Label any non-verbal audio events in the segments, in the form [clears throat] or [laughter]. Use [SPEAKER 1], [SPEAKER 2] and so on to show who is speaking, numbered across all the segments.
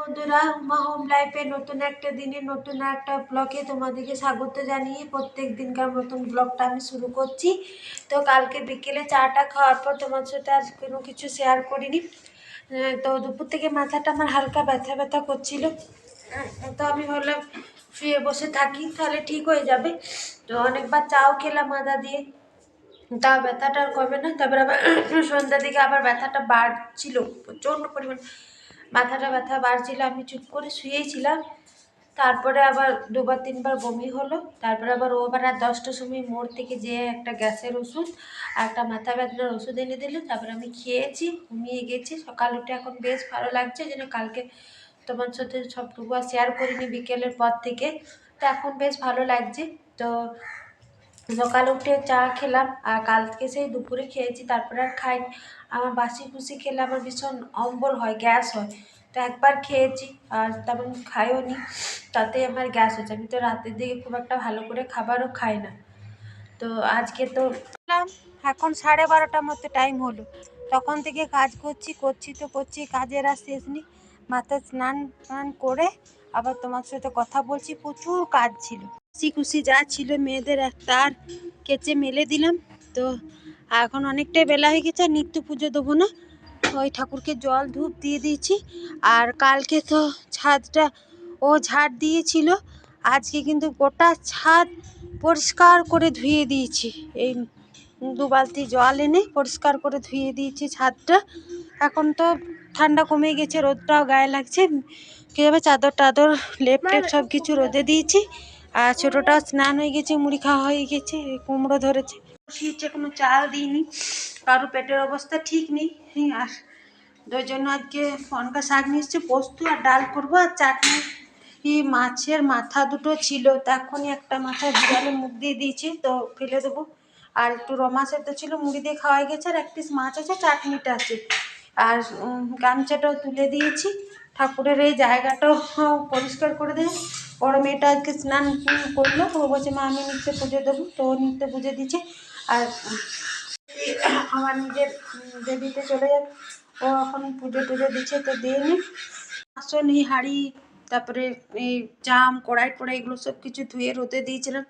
[SPEAKER 1] বন্ধুরা উমা হোম লাইফে নতুন একটা দিনে, নতুন একটা ব্লগে তোমাদেরকে স্বাগত জানিয়ে প্রত্যেক দিনকার মতন ব্লগটা আমি শুরু করছি। তো কালকে বিকেলে চাটা খাওয়ার পর তোমার সাথে আজ কোনো কিছু শেয়ার করিনি। তো দুপুর থেকে মাথাটা আমার হালকা ব্যথা ব্যথা করছিল। তো আমি ভাবলাম শুয়ে বসে থাকি, তাহলে ঠিক হয়ে যাবে। তো অনেকবার চাও খেলাম আদা দিয়ে। তা ব্যথাটা আর কমে না, তারপর আবার সন্ধ্যার দিকে আবার ব্যথাটা বাড়ছিল, প্রচণ্ড পরিমাণ। মাথাটা ব্যথা বাড়ছিল, আমি চুপ করে শুয়েই ছিলাম। তারপরে আবার দুবার, তিনবার বমি হলো। তারপরে আবার ও আবার রাত দশটার সময় মোড় থেকে যেয়ে একটা গ্যাসের ওষুধ আর একটা মাথা ব্যথার ওষুধ এনে দিল। তারপরে আমি খেয়েছি, ঘুমিয়ে গেছি। সকাল উঠে এখন বেশ ভালো লাগছে যেন কালকে তোমার সাথে সবটুকু আর শেয়ার করিনি বিকেলের পর থেকে। তো এখন বেশ ভালো লাগছে। তো সকাল উঠে চা খেলাম আর কালকে সেই দুপুরে খেয়েছি, তারপরে আর খাইনি। আমার বাসি কুসি খেলে আমার ভীষণ অম্বল হয়, গ্যাস হয়। তো একবার খেয়েছি আর তেমন খাইও নি তাতে আমার গ্যাস হচ্ছে আমি তো রাতের দিকে খুব একটা ভালো করে খাবারও খাই না। তো আজকে তো এখন সাড়ে বারোটার মতো টাইম হলো। তখন থেকে কাজ করছি করছি তো করছি, কাজের আর শেষ নেই। মাথায় স্নান টান করে আবার তোমার সাথে কথা বলছি, প্রচুর কাজ ছিল। খুশি খুশি যা ছিল মেয়েদের, আর কেচে মেলে দিলাম। তো এখন অনেকটাই বেলা হয়ে গেছে, আর নিত্য পুজো দেবো না। ওই ঠাকুরকে জল ধূপ দিয়ে দিয়েছি। আর কালকে তো ছাদটা ও ঝাড় দিয়েছিল। আজকে কিন্তু গোটা ছাদ পরিষ্কার করে ধুয়ে দিয়েছি। এই দু বালতি জল এনে পরিষ্কার করে ধুয়ে দিয়েছি ছাদটা। এখন তো ঠান্ডা কমে গেছে, রোদটাও গায়ে লাগছে। কী হবে চাদর টাদর, লেপ টেপ সব কিছু রোদে দিয়েছি। আর ছোটোটা স্নান হয়ে গেছে, মুড়ি খাওয়া হয়ে গেছে, কুমড়ো ধরেছে। বসিয়েছে কোনো চাল দিইনি, কারও পেটের অবস্থা ঠিক নেই। আর ওই জন্য আজকে ফনকা শাক নিয়ে পোস্ত আর ডাল করব আর চাটনি। এই মাছের মাথা দুটো ছিল, তা এখনই একটা মাথায় বিড়ালে মুখ দিয়ে দিয়েছি, তো ফেলে দেবো। আর একটু রমা সেদ্ধ ছিল, মুড়ি দিয়ে খাওয়াই গেছে, আর এক পিস মাছ আছে, চাটনিটা আছে। আর গামছাটাও তুলে দিয়েছি, ঠাকুরের এই জায়গাটাও পরিষ্কার করে দেয় বড় মেয়েটা আজকে স্নান করল, ও বলছে, মা, আমি নিত্য পুজো দেবো। তো নিত্য পুজো দিচ্ছে। আর আমার নিজের দেবীতে চলে যাবে ও এখন পুজো টুজো দিচ্ছে তো দিয়ে নি আসন এই হাঁড়ি তারপরে এই জাম কড়াই টড়াই এগুলো সব কিছু ধুয়ে রোদে দিয়েছিলাম।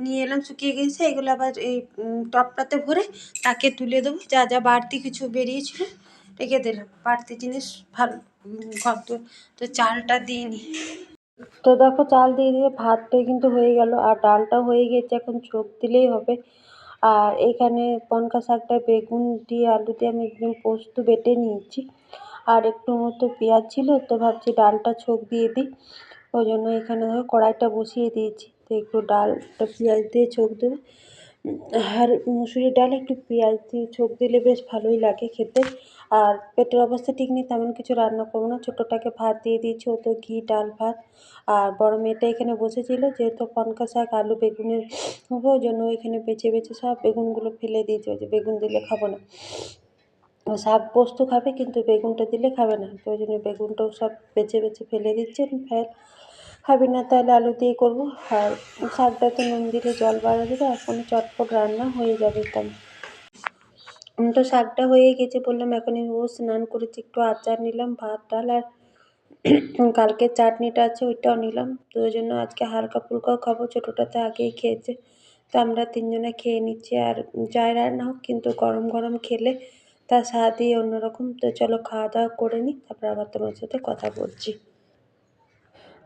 [SPEAKER 1] নিয়ে এলাম শুকিয়ে গেছে এগুলো আবার এই উম, টবটাতে ভরে তাকে তুলে দেবো। যা যা বাড়তি কিছু বেরিয়েছিল রেখে দিলাম। বাড়তি জিনিস ভালো ঘর তো চালটা দিইনি। তো দেখো চাল দিয়ে দিয়ে ভাতটা কিন্তু হয়ে গেল। আর ডালটাও হয়ে গেছে এখন চোখ দিলেই হবে। আর এখানে পনকা শাকটা, বেগুন দিয়ে আলু দিয়ে আমি একদম পোস্ত বেটে নিয়েছি। আর একটু মতো পেঁয়াজ ছিল, তো ভাবছি ডালটা ছোঁক দিয়ে দিই। ওই জন্য এখানে ধরো কড়াইটা বসিয়ে দিয়েছি। তো একটু ডালটা পেঁয়াজ দিয়ে ছোঁক দেবো। আর মুসুরির ডাল একটু পেঁয়াজ দিয়ে ছোঁক দিলে বেশ ভালোই লাগে খেতে। আর পেটের অবস্থা ঠিক নেই, তেমন কিছু রান্না করব না। ছোটোটাকে ভাত দিয়ে দিয়েছি ও তো ঘি, ডাল, ভাত। আর বড় মেয়েটা এখানে বসেছিল, যেহেতু পনকা শাক, আলু, বেগুনের হবে ওই জন্য এখানে বেছে বেছে সব বেগুনগুলো ফেলে দিয়েছে, ওই যে বেগুন দিলে খাব না। শাক পোস্ত খাবে, কিন্তু বেগুনটা দিলে খাবে না, তো ওই জন্য বেগুনটাও সব বেছে বেছে ফেলে দিচ্ছে ফেল। খাবি না তাহলে আলু দিয়ে করব। আর শাকটাতে নুন দিলে জল বাড়া দেবে এখন চটপট রান্না হয়ে যাবে তেমন তো শাকটা হয়ে গেছে বললাম এখন ও স্নান করেছি, একটু আচার নিলাম, ভাত, ডাল আর [clears throat] কালকে চাটনিটা আছে, ওইটাও নিলাম। তো ওই জন্য আজকে হালকা ফুলকাও খাব, ছোটোটাতে আগেই খেয়েছে। তো আমরা তিনজনে খেয়ে নিচ্ছি, আর যাই রান্না হোক, কিন্তু গরম গরম খেলে তার স্বাদই অন্যরকম। তো চলো খাওয়া দাওয়া করে নিই, তারপর আবার তোমার সাথে কথা বলছি।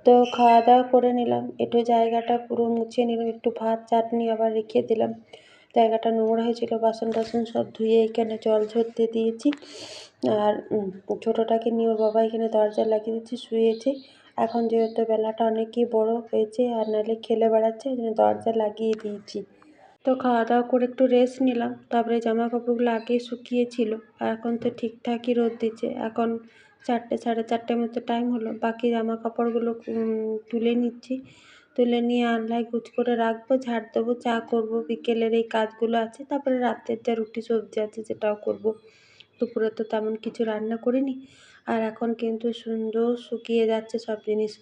[SPEAKER 1] তো খাওয়া দাওয়া করে নিলাম, একটু জায়গাটা পুরো মুছে নিলাম, একটু ভাত, চাটনি আবার রেখে দিলাম। জায়গাটা নোংরা হয়েছিল বাসন টাসন সব ধুয়ে এখানে জল ঝরতে দিয়েছি। আর ছোটোটাকে নিয়ে ওর বাবা এখানে দরজা লাগিয়ে দিয়েছি শুয়েছে। এখন যেহেতু বেলাটা অনেকই বড় হয়েছে, আর নাহলে খেলে বেড়াচ্ছে, ওই দরজা লাগিয়ে দিয়েছি। তো খাওয়া দাওয়া করে একটু রেস্ট নিলাম। তারপরে জামা কাপড়গুলো আগেই শুকিয়েছিল আর এখন তো ঠিকঠাকই রোদ দিচ্ছে। এখন চারটে, সাড়ে চারটের মতো টাইম হলো। বাকি জামা কাপড়গুলো তুলে নিচ্ছি। তুলে নিয়ে আনলায় গুছ করে রাখব, ঝাড় দেবো, চা করব, বিকেলের এই কাজগুলো আছে। তারপরে রাতের যা রুটি, সবজি আছে, সেটাও করব। দুপুরে তো তেমন কিছু রান্না করিনি। আর এখন কিন্তু সুন্দর শুকিয়ে যাচ্ছে সব জিনিস।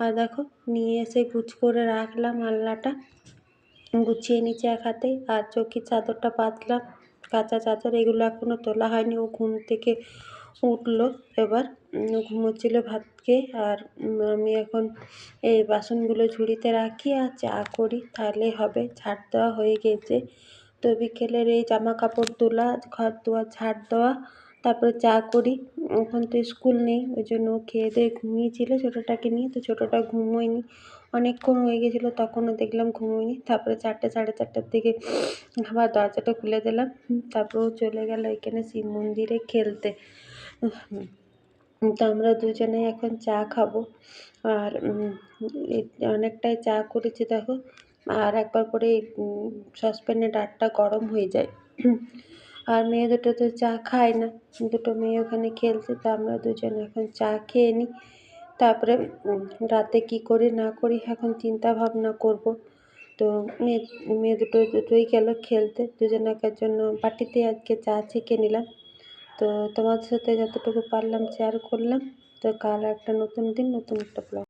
[SPEAKER 1] আর দেখো, নিয়ে এসে গুছ করে রাখলাম আলনাটা। গুছিয়ে নিচে এক হাতে আর চৌকির চাদরটা পাতলাম। কাঁচা চাদর, এগুলো এখনও তোলা হয়নি। ও ঘুম থেকে উঠল এবার। ঘুমোচ্ছিল ভাত খেয়ে আর আমি এখন এই বাসনগুলো ঝুড়িতে রাখি আর চা করি। তাহলে হবে ঝাড় দেওয়া হয়ে গেছে। তো বিকেলের এই জামা কাপড় তোলা, ঘর দুয়ার ঝাড় দেওয়া, তারপরে চা করি। এখন তো স্কুল নেই, ওই জন্য খেয়ে দিয়ে ঘুমিয়েছিল ছোটোটাকে নিয়ে। তো ছোটোটা ঘুমোয়নি। অনেকক্ষণ হয়ে গেছিল, তখনও দেখলাম ঘুমোয়নি। তারপরে চারটে, সাড়ে চারটার দিকে আবার দরজাটা খুলে দিলাম। তারপর ও চলে গেল এখানে শিব মন্দিরে খেলতে। তো আমরা দুজনে এখন চা খাব। আর অনেকটাই চা করেছি দেখো। আর একবার করে সসপ্যানে ডাঁটটা গরম হয়ে যায়। আর মেয়ে দুটো তো চা খায় না। দুটো মেয়ে ওখানে খেলছে, তো আমরা দুজনে এখন চা খেয়ে নিই। তারপরে রাতে কি করি না করি এখন চিন্তা ভাবনা করব। তো মেয়ে মেয়ে দুটো দুটোই গেল খেলতে। দুজনাকার জন্য বাটিতে আজকে চা ছেঁকে নিলাম। তো তোমাদের সাথে যতটুকু পারলাম শেয়ার করলাম। তো কাল একটা নতুন দিন, নতুন একটা ব্লগ